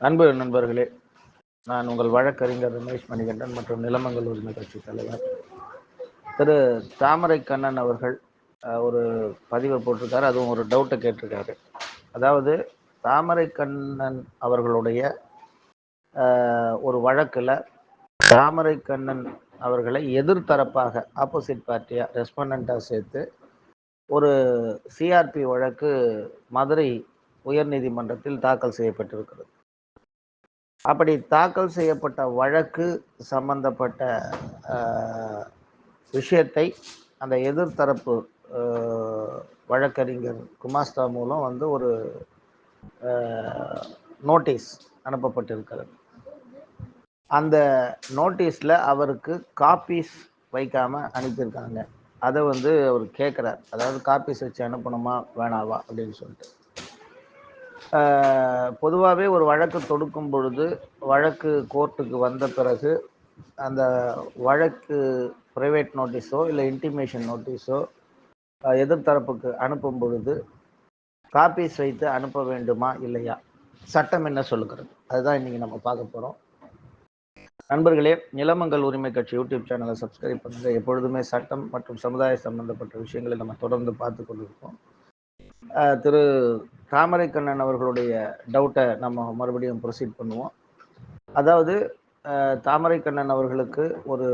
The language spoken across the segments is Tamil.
அன்பு நண்பர்களே நான் உங்கள் வழக்கறிஞர் ரமேஷ் மணிகண்டன் மற்றும் நிலமங்கல் உரிமை கட்சி தலைவர். திரு. தாமரை கண்ணன் அவர்கள் ஒரு பதிவை போட்டிருக்காரு. அதுவும் ஒரு டவுட்டை கேட்டிருக்காரு. அதாவது தாமரை கண்ணன் அவர்களுடைய ஒரு வழக்கில் தாமரை கண்ணன் அவர்களை எதிர்த்தரப்பாக ஆப்போசிட் பார்ட்டியாக ரெஸ்பாண்டண்ட்டாக சேர்த்து ஒரு சிஆர்பி வழக்கு மதுரை உயர்நீதிமன்றத்தில் தாக்கல் செய்யப்பட்டிருக்கிறது. அப்படி தாக்கல் செய்யப்பட்ட வழக்கு சம்பந்தப்பட்ட விஷயத்தை அந்த எதிர்த்தரப்பு வழக்கறிஞர் குமாஸ்தா மூலம் வந்து ஒரு நோட்டீஸ் அனுப்பப்பட்டிருக்கிறது. அந்த நோட்டீஸில் அவருக்கு காப்பீஸ் வைக்காமல் அனுப்பியிருக்காங்க. அதை வந்து அவர் கேட்குறார் அதாவது காப்பீஸ் வச்சு அனுப்பணுமா வேணாவா அப்படின்னு சொல்லிட்டு. பொதுவாகவே ஒரு வழக்கு தொடுக்கும் பொழுது வழக்கு கோர்ட்டுக்கு வந்த பிறகு அந்த வழக்கு ப்ரைவேட் நோட்டீஸோ இல்லை இன்டிமேஷன் நோட்டீஸோ எதிர்த்தரப்புக்கு அனுப்பும் பொழுது காப்பீஸ் வைத்து அனுப்ப வேண்டுமா இல்லையா? சட்டம் என்ன சொல்லுகிறது? அதுதான் இன்றைக்கி நம்ம பார்க்க போகிறோம் நண்பர்களே நிலமங்கள் உரிமை கட்சி யூடியூப் சேனலை சப்ஸ்கிரைப் பண்ணுங்கள் எப்பொழுதுமே சட்டம் மற்றும் சமுதாய சம்பந்தப்பட்ட விஷயங்களை நம்ம தொடர்ந்து பார்த்து கொண்டிருக்கோம் திரு தாமரைக்கண்ணன் அவர்களுடைய டவுட்டை நம்ம மறுபடியும் ப்ரொசீட் பண்ணுவோம். அதாவது தாமரைக்கண்ணன் அவர்களுக்கு ஒரு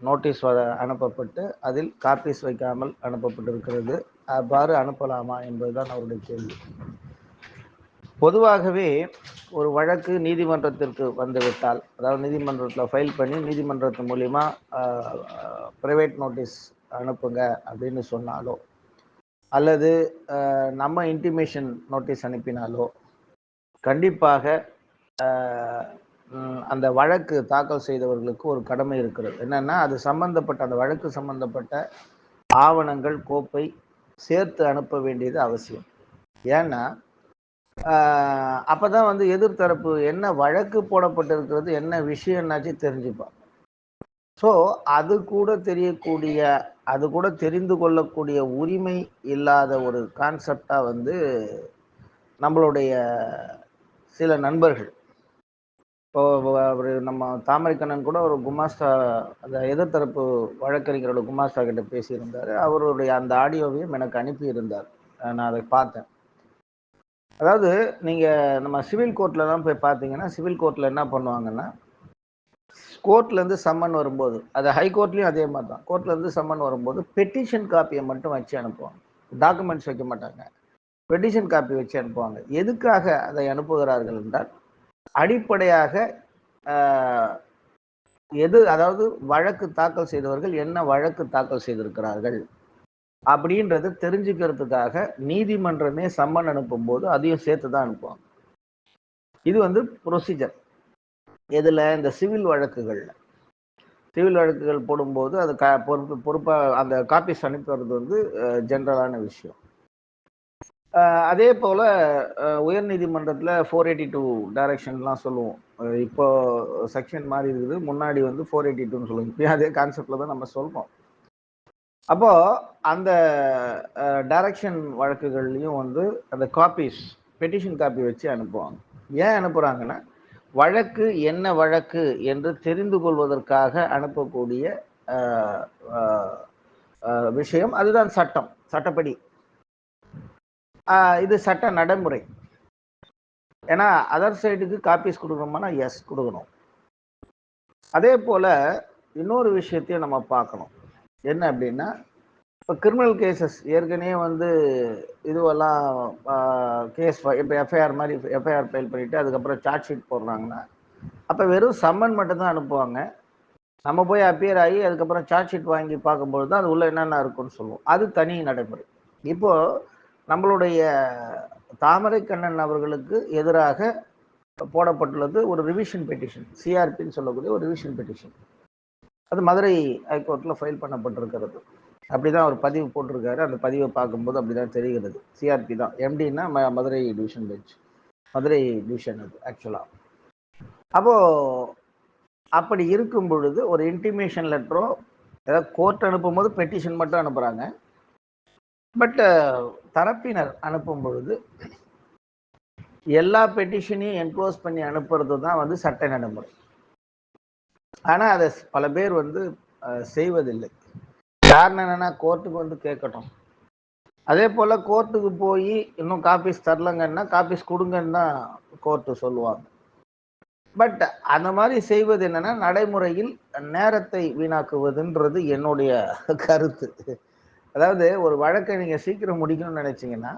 நோட்டீஸ் வர அனுப்பப்பட்டு அதில் காப்பீஸ் வைக்காமல் அனுப்பப்பட்டிருக்கிறது. அவ்வாறு அனுப்பலாமா என்பதுதான் அவருடைய கேள்வி. பொதுவாகவே ஒரு வழக்கு நீதிமன்றத்திற்கு வந்துவிட்டால் அதாவது நீதிமன்றத்தில் ஃபைல் பண்ணி நீதிமன்றத்து மூலிமா ப்ரைவேட் நோட்டீஸ் அனுப்புங்க அப்படின்னு சொன்னாலோ அல்லது நம்ம இன்டிமேஷன் நோட்டீஸ் அனுப்பினாலோ கண்டிப்பாக அந்த வழக்கு தாக்கல் செய்தவர்களுக்கு ஒரு கடமை இருக்கிறது. என்னென்னா அது சம்பந்தப்பட்ட அந்த வழக்கு சம்பந்தப்பட்ட ஆவணங்கள் கோப்பை சேர்த்து அனுப்ப வேண்டியது அவசியம். ஏன்னா அப்போ தான் வந்து எதிர்த்தரப்பு என்ன வழக்கு போடப்பட்டிருக்கிறது என்ன விஷயம்னாச்சு தெரிஞ்சுப்பான் ஸோ அது கூட தெரியக்கூடிய அது கூட தெரிந்து கொள்ளக்கூடிய உரிமை இல்லாத ஒரு கான்செப்டாக வந்து நம்மளுடைய சில நண்பர்கள். இப்போ அவர் நம்ம தாமரைக்கண்ணன் கூட ஒரு குமாஸ்தா அந்த எதிர்த்தரப்பு வழக்கறிஞரோட குமாஸ்தா கிட்ட பேசியிருந்தாரு. அவருடைய அந்த ஆடியோவையும் எனக்கு அனுப்பியிருந்தார். நான் அதை பார்த்தேன். அதாவது நீங்கள் நம்ம சிவில் கோர்ட்ல தான் போய் பார்த்தீங்கன்னா சிவில் கோர்ட்டில் என்ன பண்ணுவாங்கன்னா கோர்ட்லேருந்து சம்மன் வரும்போது அது ஹைகோர்ட்லேயும் அதே மாதிரி தான் கோர்ட்லேருந்து சம்மன் வரும்போது பெட்டிஷன் காப்பியை மட்டும் வச்சு அனுப்புவாங்க. டாக்குமெண்ட்ஸ் வைக்க மாட்டாங்க. பெட்டிஷன் காப்பி வச்சு அனுப்புவாங்க. எதுக்காக அதை அனுப்புகிறார்கள் என்றால் அடிப்படையாக எது அதாவது வழக்கு தாக்கல் செய்தவர்கள் என்ன வழக்கு தாக்கல் செய்திருக்கிறார்கள் அப்படின்றது தெரிஞ்சுக்கிறதுக்காக நீதிமன்றமே சம்மன் அனுப்பும்போது அதையும் சேர்த்து தான் அனுப்புவாங்க. இது வந்து ப்ரொசீஜர் இதில் இந்த சிவில் வழக்குகளில். சிவில் வழக்குகள் போடும்போது அது க பொறுப்பு பொறுப்பாக அந்த காப்பீஸ் அனுப்புறது வந்து ஜென்ரலான விஷயம். அதே போல் உயர்நீதிமன்றத்தில் ஃபோர் எயிட்டி டூ டைரக்ஷன்லாம் சொல்லுவோம். இப்போ செக்ஷன் மாறி இருக்குது. முன்னாடி வந்து ஃபோர் எயிட்டி டூன்னு சொல்லுவோம். இப்பயும் அதே கான்செப்டில் தான் நம்ம சொல்கிறோம் அப்போது அந்த டைரக்ஷன் வழக்குகள்லையும் வந்து அந்த காப்பீஸ் பெட்டிஷன் காப்பி வச்சு அனுப்புவாங்க. ஏன் அனுப்புகிறாங்கன்னா வழக்கு என்ன வழக்கு என்று தெரிந்து கொள்வதற்காக அனுப்பக்கூடிய விஷயம் அதுதான் சட்டம் சட்டப்படி. ஆஹ், இது சட்ட நடைமுறை. ஏன்னா அதர் சைடுக்கு காப்பீஸ் கொடுக்கணுமானா எஸ் கொடுக்கணும். அதே போல இன்னொரு விஷயத்தையும் நம்ம பார்க்கணும். என்ன அப்படின்னா இப்போ கிரிமினல் கேசஸ் ஏற்கனவே வந்து இதுவெல்லாம் கேஸ் இப்போ எஃப்ஐஆர் மாதிரி எஃப்ஐஆர் ஃபைல் பண்ணிவிட்டு அதுக்கப்புறம் சார்ஜ் ஷீட் போடுறாங்கன்னா அப்போ வெறும் சம்மன் மட்டும்தான் அனுப்புவாங்க. நம்ம போய் அப்பியர் ஆகி அதுக்கப்புறம் சார்ஜ் ஷீட் வாங்கி பார்க்கும்போது தான் அது உள்ளே என்னென்ன இருக்குன்னு சொல்லுவோம். அது தனி நடைமுறை. இப்போது நம்மளுடைய தாமரை கண்ணன் அவர்களுக்கு எதிராக போடப்பட்டுள்ளது ஒரு ரிவிஷன் பெட்டிஷன் சிஆர்பின்னு சொல்லக்கூடிய ஒரு ரிவிஷன் பெட்டிஷன் அது மதுரை ஹைகோர்ட்டில் ஃபைல் பண்ணப்பட்டிருக்கிறது. அப்படிதான் அவர் பதிவு போட்டிருக்காரு. அந்த பதிவை பார்க்கும்போது அப்படிதான் தெரிகிறது. சிஆர்பி தான். எம்டின்னா Madurai division bench Madurai division அது ஆக்சுவலாக அப்போ அப்படி இருக்கும் பொழுது ஒரு இன்டிமேஷன் லெட்டரோ ஏதாவது கோர்ட் அனுப்பும்போது பெட்டிஷன் மட்டும் அனுப்புகிறாங்க பட் தரப்பினர் அனுப்பும் பொழுது எல்லா பெட்டிஷனையும் என்க்ளோஸ் பண்ணி அனுப்புறது தான் வந்து சட்ட நடைமுறை. ஆனால் அதை பல பேர் வந்து செய்வதில்லை. காரணம் என்னன்னா கோர்ட்டுக்கு வந்து கேட்கட்டும். அதே போல் கோர்ட்டுக்கு போய் இன்னும் காப்பீஸ் தரலங்கன்னா காப்பீஸ் கொடுங்கன்னு தான் கோர்ட்டு சொல்லுவாங்க. பட் அந்த மாதிரி செய்வது என்னன்னா நடைமுறையில் நேரத்தை வீணாக்குவதுன்றது என்னுடைய கருத்து. அதாவது ஒரு வழக்கை நீங்கள் சீக்கிரம் முடிக்கணும்னு நினச்சிங்கன்னா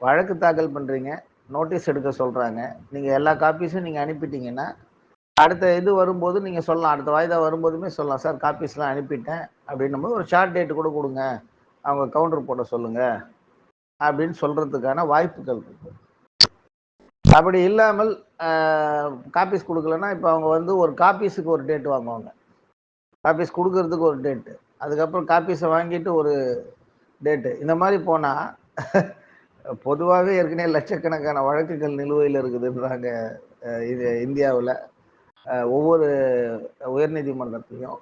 வழக்கு தாக்கல் பண்ணுறீங்க நோட்டீஸ் எடுக்க சொல்கிறாங்க நீங்கள் எல்லா காப்பீஸும் நீங்கள் அனுப்பிட்டீங்கன்னா அடுத்த இது வரும்போது நீங்கள் சொல்லலாம். அடுத்த வாய்தா வரும்போதுமே சொல்லலாம். சார் காப்பீஸ்லாம் அனுப்பிட்டேன். அப்படின்னும் போது ஒரு ஷார்ட் டேட் கூட கொடுங்க. அவங்க கவுண்டர் போட சொல்லுங்கள் அப்படின்னு சொல்கிறதுக்கான வாய்ப்புகள் இருக்கு. அப்படி இல்லாமல் காப்பீஸ் கொடுக்கலன்னா இப்போ அவங்க வந்து ஒரு காப்பீஸுக்கு ஒரு டேட் வாங்குவாங்க. காப்பீஸ் கொடுக்கறதுக்கு ஒரு டேட்டு அதுக்கப்புறம் காப்பீஸை வாங்கிட்டு ஒரு டேட்டு இந்த மாதிரி போனால் பொதுவாகவே ஏற்கனவே லட்சக்கணக்கான வழக்குகள் நிலுவையில் இருக்குதுன்றாங்க இது இந்தியாவில். ஒவ்வொரு உயர்நீதிமன்றத்தையும்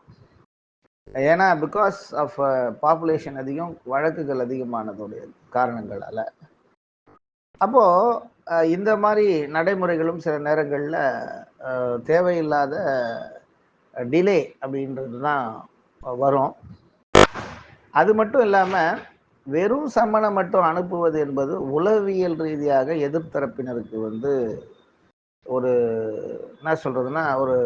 ஏன்னா பிகாஸ் ஆஃப் பாப்புலேஷன் அதிகம் வழக்குகள் அதிகமானதுடைய காரணங்களால். அப்போது இந்த மாதிரி நடைமுறைகளும் சில நேரங்களில் தேவையில்லாத டிலே அப்படின்றது தான் வரும். அது மட்டும் இல்லாமல் வெறும் சம்மணம் மட்டும் அனுப்புவது என்பது உளவியல் ரீதியாக எதிர்த்தரப்பினருக்கு வந்து ஒரு என்ன சொல்றதுன்னா ஒரு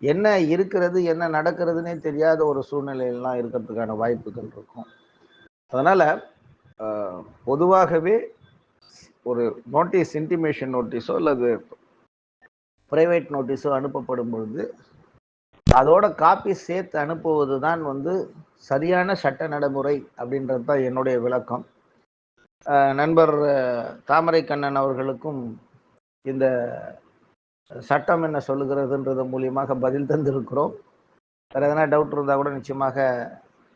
என்ன இருக்கிறது என்ன நடக்கிறதுனே தெரியாத ஒரு சூழ்நிலையெல்லாம் இருக்கிறதுக்கான வாய்ப்புகள் இருக்கும். அதனால் பொதுவாகவே ஒரு நோட்டீஸ் இன்டிமேஷன் நோட்டீஸோ அல்லது பிரைவேட் நோட்டீஸோ அனுப்பப்படும் பொழுது அதோட காப்பி சேர்த்து அனுப்புவது தான் வந்து சரியான சட்ட நடைமுறை அப்படின்றது தான் என்னுடைய விளக்கம். நண்பர் தாமரை கண்ணன் அவர்களுக்கும் இந்த சட்டம் என்ன சொல்லுகிறதுன்றது மூலியமாக பதில் தந்திருக்கிறோம். வேறு எதனா டவுட் இருந்தால் கூட நிச்சயமாக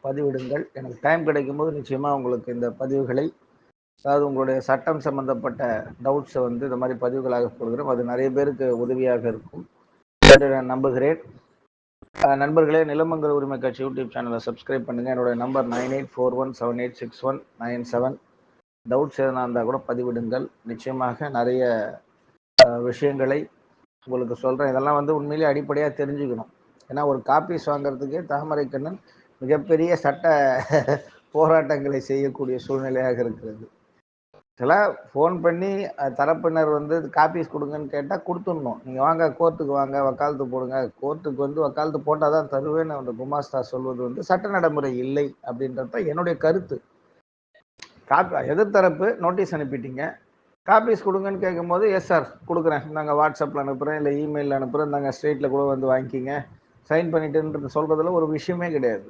பதிவிடுங்கள். எனக்கு டைம் கிடைக்கும் போது நிச்சயமாக உங்களுக்கு இந்த பதிவுகளை அதாவது உங்களுடைய சட்டம் சம்பந்தப்பட்ட டவுட்ஸை வந்து இந்த மாதிரி பதிவுகளாக போடுகிறோம். அது நிறைய பேருக்கு உதவியாக இருக்கும். என்று நான் நம்புகிறேன். நண்பர்களே நிலமங்கல் உரிமை கட்சி யூடியூப் சேனலை சப்ஸ்கிரைப் பண்ணுங்கள் என்னுடைய number nine eight four one seven eight six one nine seven doubts எதனா இருந்தால் கூட பதிவிடுங்கள். நிச்சயமாக நிறைய விஷயங்களை உங்களுக்கு சொல்கிறேன் இதெல்லாம் வந்து உண்மையிலேயே அடிப்படையாக தெரிஞ்சுக்கணும். ஏன்னா ஒரு காப்பீஸ் வாங்குறதுக்கே தாமரை கண்ணன் மிகப்பெரிய சட்ட போராட்டங்களை செய்யக்கூடிய சூழ்நிலையாக இருக்கிறது. சில ஃபோன் பண்ணி தரப்பினர் வந்து காப்பீஸ் கொடுங்கன்னு கேட்டால் கொடுத்துடணும். நீங்கள் வாங்க கோர்ட்டுக்கு வாங்க வக்காலத்து போடுங்க. கோர்ட்டுக்கு வந்து வக்காலத்து போட்டால் தான் தருவேன்னு அந்த குமாஸ்தா சொல்வது வந்து சட்ட நடைமுறை இல்லை அப்படின்றத என்னுடைய கருத்து. காப்பி எதிர்த்தரப்பு நோட்டீஸ் அனுப்பிட்டீங்க. காப்பீஸ் கொடுங்கன்னு கேட்கும்போது எஸ் சார் கொடுக்குறேன். நாங்கள் வாட்ஸ்அப்பில் அனுப்புகிறேன் இல்லை இமெயிலில் அனுப்புகிறேன் நாங்கள் ஸ்ட்ரெயிட்டில் கூட வந்து வாங்கிக்கிங்க. சைன் பண்ணிட்டுன்றது சொல்கிறதுல ஒரு விஷயமே கிடையாது.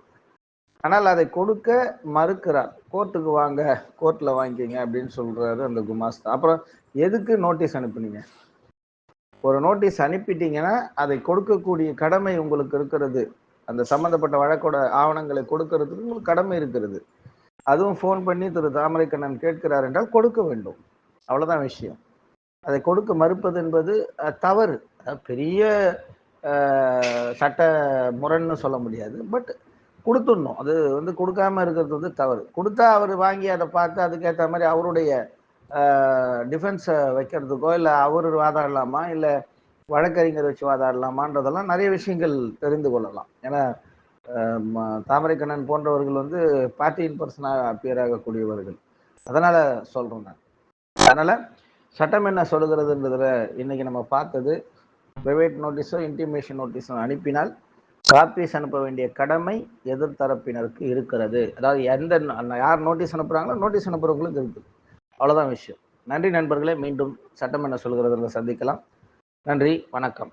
ஆனால் அதை கொடுக்க மறுக்கிறார். கோர்ட்டுக்கு வாங்க கோர்ட்டில் வாங்கிக்கிங்க அப்படின்னு சொல்கிறாரு அந்த குமாஸ்தா. அப்புறம் எதுக்கு நோட்டீஸ் அனுப்புனீங்க? ஒரு நோட்டீஸ் அனுப்பிட்டீங்கன்னா அதை கொடுக்கக்கூடிய கடமை உங்களுக்கு இருக்கிறது. அந்த சம்மந்தப்பட்ட வழக்கோட ஆவணங்களை கொடுக்கறதுக்கு உங்களுக்கு கடமை இருக்கிறது. அதுவும் ஃபோன் பண்ணி திரு. தாமரைக்கண்ணன் கேட்கிறார் என்றால் கொடுக்க வேண்டும். அவ்வளோதான் விஷயம். அதை கொடுக்க மறுப்பது என்பது தவறு. பெரிய சட்ட முரண்னு சொல்ல முடியாது. பட் கொடுத்துடணும். அது வந்து கொடுக்காம இருக்கிறது வந்து தவறு. கொடுத்தா அவர் வாங்கி அதை பார்த்து அதுக்கேற்ற மாதிரி அவருடைய டிஃபென்ஸை வைக்கிறதுக்கோ இல்லை அவர் வாதாடலாமா இல்லை வழக்கறிஞர் வச்சு வாதாடலாமான்றதெல்லாம் நிறைய விஷயங்கள் தெரிந்து கொள்ளலாம். ஏன்னா தாமரைக்கண்ணன் போன்றவர்கள் வந்து பார்ட்டியின் பர்சனாக அப்பியர் ஆகக்கூடியவர்கள். அதனால் சொல்கிறோம் நான். அதனால் சட்டம் என்ன சொல்லுகிறதுன்றதுல இன்னைக்கு நம்ம பார்த்தது பிரைவேட் நோட்டீஸோ இன்டிமேஷன் நோட்டீஸோ அனுப்பினால் காப்பீஸ் அனுப்ப வேண்டிய கடமை எதிர்த்தரப்பினருக்கு இருக்கிறது. அதாவது எந்த யார் நோட்டீஸ் அனுப்புகிறாங்களோ நோட்டீஸ் அனுப்புகிறவங்களுக்கு இருக்குது அவ்வளோதான் விஷயம். நன்றி நண்பர்களே மீண்டும் சட்டம் என்ன சொல்கிறதுல சந்திக்கலாம். நன்றி வணக்கம்.